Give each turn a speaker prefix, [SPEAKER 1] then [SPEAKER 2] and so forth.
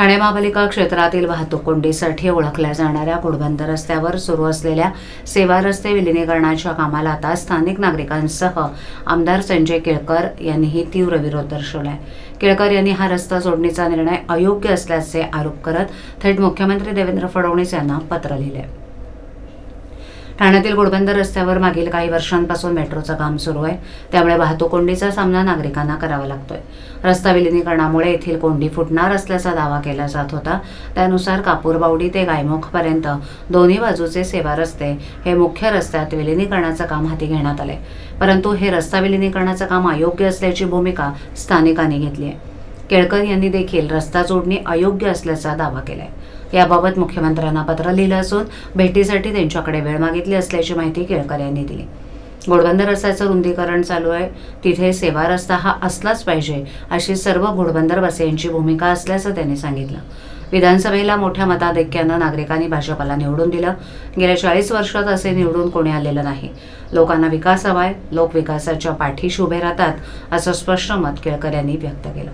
[SPEAKER 1] ठाणे महापालिका क्षेत्रातील वाहतूक कोंडीसाठी ओळखल्या जाणाऱ्या घोडबंदर रस्त्यावर सुरू असलेल्या सेवा रस्ते विलिनीकरणाच्या कामाला आता स्थानिक नागरिकांसह आमदार संजय केळकर यांनीही तीव्र विरोध दर्शवलाय. केळकर यांनी हा रस्ता जोडणीचा निर्णय अयोग्य असल्याचे आरोप करत थेट मुख्यमंत्री देवेंद्र फडणवीस यांना पत्र लिहिले ठाण्यातील घोडबंदर रस्त्यावर मागील काही वर्षांपासून मेट्रोचं काम सुरू आहे. त्यामुळे वाहतूक कोंडीचा सामना नागरिकांना करावा लागतोय. रस्ता विलिनीकरणामुळे येथील कोंडी फुटणार असल्याचा दावा केला जात होता. त्यानुसार कापूरबावडी ते गायमुखपर्यंत दोन्ही बाजूचे सेवा रस्ते हे मुख्य रस्त्यात विलिनीकरणाचं काम हाती घेण्यात आले परंतु हे रस्ता विलिनीकरणाचं काम अयोग्य असल्याची भूमिका स्थानिकांनी घेतली आहे. केळकर यांनी देखील रस्ता जोडणी अयोग्य असल्याचा दावा केलाय. याबाबत मुख्यमंत्र्यांना पत्र लिहिलं असून भेटीसाठी त्यांच्याकडे वेळ मागितली असल्याची माहिती केळकर यांनी दिली. घोडबंदर रस्त्याचं रुंदीकरण चालू आहे. तिथे सेवा रस्ता हा असलाच पाहिजे अशी सर्व घोडबंदरवासियांची भूमिका असल्याचं त्यांनी सांगितलं. विधानसभेला मोठ्या मताधिक्यानं नागरिकांनी भाजपाला निवडून दिलं. गेल्या चाळीस वर्षात असे निवडून कोणी आलेलं नाही. लोकांना विकास हवाय लोक विकासाच्या पाठीशी उभे राहतात असं स्पष्ट मत केळकर यांनी व्यक्त केलं.